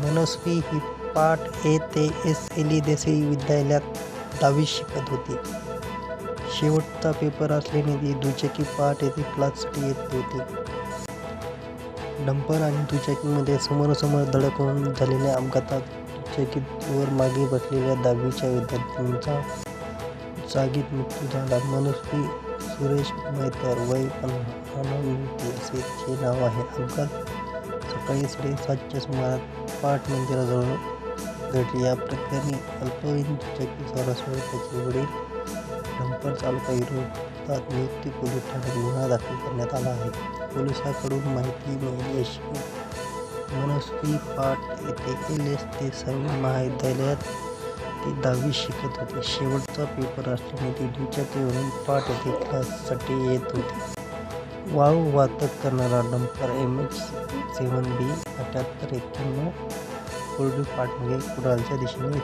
मनस्वी ही पाठ ए ते एस. एली. देसाई विद्यालयात दहावी शिकत होती. शेवटचा पेपर असल्याने ती दुचाकी पाठ येथे क्लाससाठी येत होती. डंपर आणि दुचाकीमध्ये समोरासमोर धडकून होऊन झालेल्या अपघातात दुचाकीवर मागे बसलेल्या दहावीच्या विद्यार्थ्यांचा जागीत मृत्यू झाला. मनस्वी सुरेश मैतर वय पण असे नाव आहे. अपघात सकाळी साडेसातच्या सुमारास पाठ मंदिराजवळ घडली. या प्रकरणी अल्पवयीन चक्की स्वारासह त्याचे वडील डंपर चालकाविरोधात नियुक्ती पोलीस ठाण्यात गुन्हा दाखल करण्यात आला आहे. पोलिसांकडून माहिती मिळाली अशी मनस्वी पाट येथे एल एस सर्व महाविद्यालयात ती दहावी शिकत होती. शेवटचा पेपर असल्याने ती दुचाकीवरून पाट येथे क्लाससाठी येत होती. वाळू वाहतूक करणारा dumper M H seven B अठ्याहत्तर एक्क्याण्णव कोरडी पाटमध्ये कुडाळच्या दिशेने